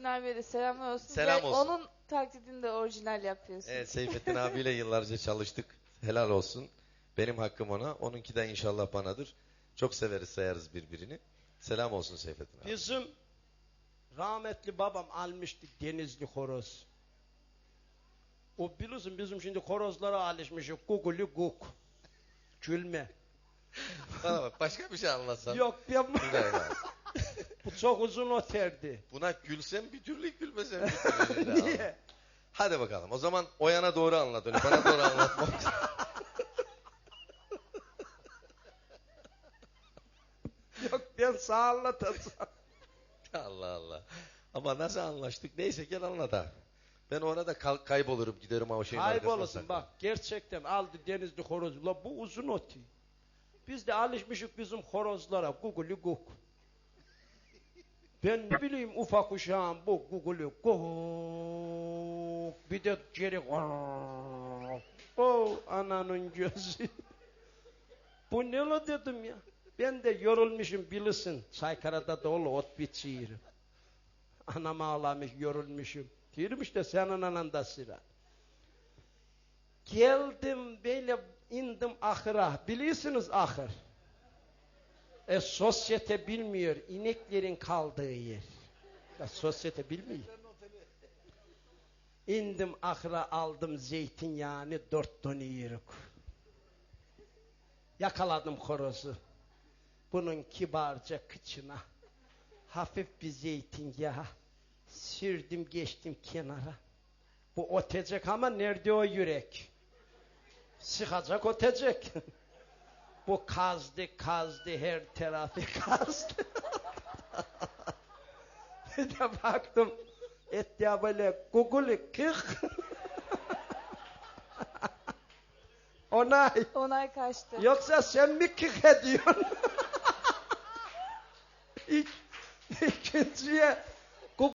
Seyfettin abiye de selamlar olsun. Selam Ve olsun. Onun taklidini de orijinal yapıyorsun. Evet Seyfettin abiyle yıllarca çalıştık. Helal olsun. Benim hakkım ona. Onunki de inşallah banadır. Çok severiz sayarız birbirini. Selam olsun Seyfettin abi. Bizim rahmetli babam almıştı denizli horoz. O biliyorsun bizim şimdi horozlara alışmışız. Guguli guk. Gülme. Bana bak başka bir şey anlatsan. Yok ben Güzel ya. Bu çok uzun oterdi. Buna gülsem bir türlü gülmesem bir türlü. Allah. Niye? Hadi bakalım. O zaman o yana doğru anlat. Öyle bana doğru anlatma. Yok ben sağ anlatacağım. Allah Allah. Ama nasıl anlaştık? Neyse gel anlat ha. Ben orada kal- kaybolurum giderim o şeyin saklanırım. bak gerçekten aldı denizli horoz. La bu uzun oti. Biz de alışmışık bizim horozlara guguli guk. Ben ne bileyim ufak uşağım bu guguli guk. Bir de geri o ananın gözü. bu ne la dedim ya. Ben de yorulmuşum bilirsin. Çaykarada dolu ot biçiyor. Anam ağlamış yorulmuşum. Diyorum işte senin anan da sıra. Geldim böyle indim ahıra. Biliyorsunuz ahır. E sosyete bilmiyor. ineklerin kaldığı yer. Ya sosyete bilmiyor. İndim ahıra aldım zeytinyağını dört ton yiyerek. Yakaladım horozu. Bunun kibarca kıçına hafif bir zeytinyağı sürdüm geçtim kenara. Bu otecek ama nerede o yürek? Sıkacak otecek. Bu kazdı kazdı her tarafı kazdı. Bir de baktım et ya böyle guguli kık. Onay. Onay kaçtı. Yoksa sen mi kık ediyorsun? İlk, ikinciye